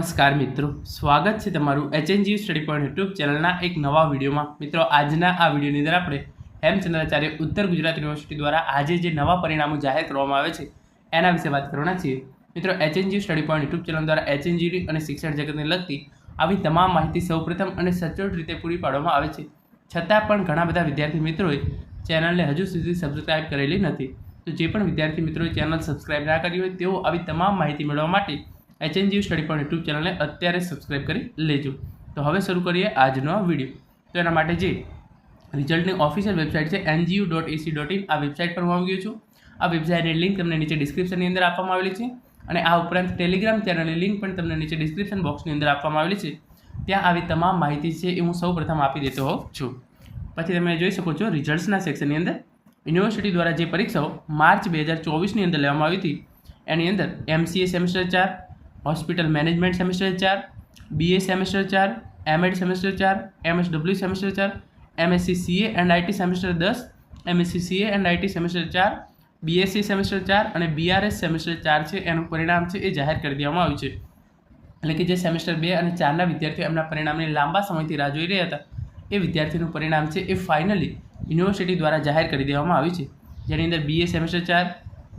નમસ્કાર મિત્રો. સ્વાગત છે તમારું એચએનજી સ્ટડી પોઈન્ટ યુટ્યુબ ચેનલના એક નવા વિડીયોમાં. મિત્રો, આજના આ વિડીયોની અંદર આપણે હેમચંદ્રાચાર્ય ઉત્તર ગુજરાત યુનિવર્સિટી દ્વારા આજે જે નવા પરિણામો જાહેર કરવામાં આવે છે, એના વિશે વાત કરવાના છીએ. મિત્રો HNG study point YouTube channel દ્વારા એચએનજીની અને શિક્ષણ જગતને લગતી આવી તમામ માહિતી સૌપ્રથમ અને સચોટ રીતે પૂરી પાડવામાં આવે છે. છતાં પણ ઘણા બધા વિદ્યાર્થી મિત્રોએ ચેનલને હજુ સુધી સબસ્ક્રાઇબ કરેલી નથી. તો જે પણ વિદ્યાર્થી મિત્રોએ ચેનલ સબસ્ક્રાઇબ ના કરી હોય તેઓ આવી તમામ માહિતી મેળવવા માટે એચએનજી સ્ટડી પોઈન્ટ યુટ્યુબ ચેનલને અત્યારે સબસ્ક્રાઇબ કરી લેજો. તો હવે શરૂ કરીએ આજનો આ વીડિયો તો એના માટે જે રિઝલ્ટની ઓફિશિયલ વેબસાઇટ છે NGU dot AC dot in આ વેબસાઇટ પર હું આવી ગયો છું. આ વેબસાઇટની લિંક તમને નીચે ડિસ્ક્રિપ્શનની અંદર આપવામાં આવેલી છે અને આ ઉપરાંત ટેલિગ્રામ ચેનલની લિંક પણ તમને નીચે ડિસ્ક્રિપ્શન બોક્સની અંદર આપવામાં આવેલી છે. ત્યાં આવી તમામ માહિતી છે એ હું સૌ પ્રથમ આપી દેતો હોઉં છું. પછી તમે જોઈ શકો છો રિઝલ્ટ્સના સેક્શનની અંદર. યુનિવર્સિટી દ્વારા જે પરીક્ષાઓ માર્ચ બે હજાર ચોવીસની અંદર લેવામાં આવી હતી. એની અંદર એમસીએ સેમેસ્ટર ચાર હોસ્પિટલ મેનેજમેન્ટ સેમેસ્ટર ચાર બીએ સેમેસ્ટર ચાર એમએડ સેમેસ્ટર ચાર એમએસડબલ્યુ સેમેસ્ટર ચાર MSc CA and IT semester દસ MSc CA and IT semester ચાર બીએસસી સેમેસ્ટર ચાર અને બીઆરએસ સેમેસ્ટર ચાર છે. એનું પરિણામ છે એ જાહેર કરી દેવામાં આવ્યું છે. એટલે કે જે સેમેસ્ટર બે અને ચારના વિદ્યાર્થીઓ એમના પરિણામની લાંબા સમયથી રાહ જોઈ રહ્યા હતા, એ વિદ્યાર્થીનું પરિણામ છે એ ફાઇનલી યુનિવર્સિટી દ્વારા જાહેર કરી દેવામાં આવ્યું છે. જેની અંદર બીએ સેમેસ્ટર ચાર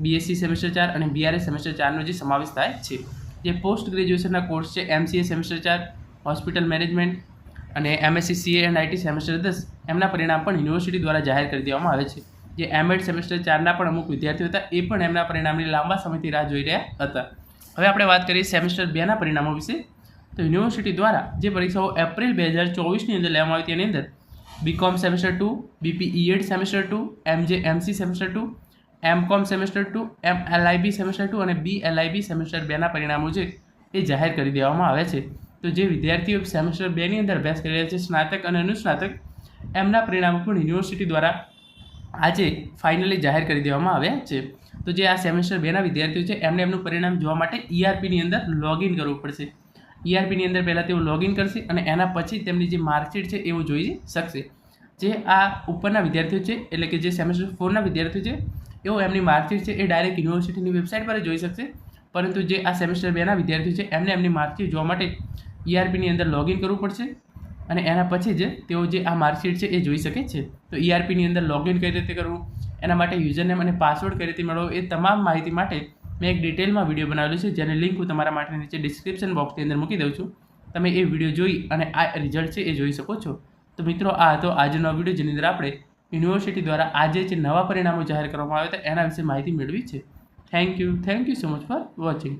બીએસસી સેમેસ્ટર ચાર અને બીઆરએસ સેમેસ્ટર ચારનો જે સમાવેશ થાય છે. જે પોસ્ટ ગ્રેજ્યુએશનના કોર્સ છે એમસીએ સેમેસ્ટર ચાર હોસ્પિટલ મેનેજમેન્ટ અને MSc CA and IT semester દસ, એમના પરિણામ પણ યુનિવર્સિટી દ્વારા જાહેર કરી દેવામાં આવે છે. જે એમએડ સેમેસ્ટર ચારના પણ અમુક વિદ્યાર્થીઓ હતા, એ પણ એમના પરિણામની લાંબા સમયથી રાહ જોઈ રહ્યા હતા. હવે આપણે વાત કરીએ સેમેસ્ટર બેના પરિણામો વિશે. તો યુનિવર્સિટી દ્વારા જે પરીક્ષાઓ એપ્રિલ બે હજાર ચોવીસની અંદર લેવામાં આવી તેની અંદર BCom semester two BPEd semester two MJMC semester two MCom semester two MLib semester two અને બી એલઆઈબી સેમેસ્ટર બેના પરિણામો છે એ જાહેર કરી દેવામાં આવે છે. તો જે વિદ્યાર્થીઓ સેમેસ્ટર બેની અંદર અભ્યાસ કરી રહ્યા છે, સ્નાતક અને અનુસ્નાતક, એમના પરિણામો પણ યુનિવર્સિટી દ્વારા આજે ફાઇનલી જાહેર કરી દેવામાં આવ્યા છે. તો જે આ સેમેસ્ટર બેના વિદ્યાર્થીઓ છે, એમને એમનું પરિણામ જોવા માટે ઈઆરપીની અંદર લોગિન કરવું પડશે. ઈઆરપીની અંદર પહેલાં તેઓ લોગિન કરશે અને એના પછી તેમની જે માર્કશીટ છે એવું જોઈ શકશે. જે આ ઉપરના વિદ્યાર્થીઓ છે, એટલે કે જે સેમેસ્ટર ફોરના વિદ્યાર્થીઓ છે એઓ એમની માર્કશીટ છે, એ ડાયરેક્ટ યુનિવર્સિટીની વેબસાઇટ પર જોઈ શકશે. પરંતુ જે આ સેમેસ્ટર બેના વિદ્યાર્થીઓ છે, એમને એમની માર્કશીટ જોવા માટે ઈઆરપીની અંદર લોગિન કરવું પડશે અને એના પછી જ તેઓ જે આ માર્કશીટ છે, એ જોઈ શકે છે. તો ઈઆરપીની અંદર લોગિન કઈ રીતે કરવું, એના માટે યુઝરનેમ અને પાસવર્ડ કઈ રીતે મેળવવો, એ તમામ માહિતી માટે મેં એક ડિટેલમાં વીડિયો બનાવેલો છે, જેની લિંક હું તમારા માટે નીચે ડિસ્ક્રિપ્શન બોક્સની અંદર મૂકી દઉં છું. તમે એ વીડિયો જોઈ અને આ રિઝલ્ટ છે, એ જોઈ શકો છો. તો મિત્રો, આ હતો આજનો વીડિયો જેની અંદર આપણે યુનિવર્સિટી દ્વારા આજે જે નવા પરિણામો જાહેર કરવામાં આવ્યા હતા, એના વિશે માહિતી મેળવી છે. Thank you thank you so much for watching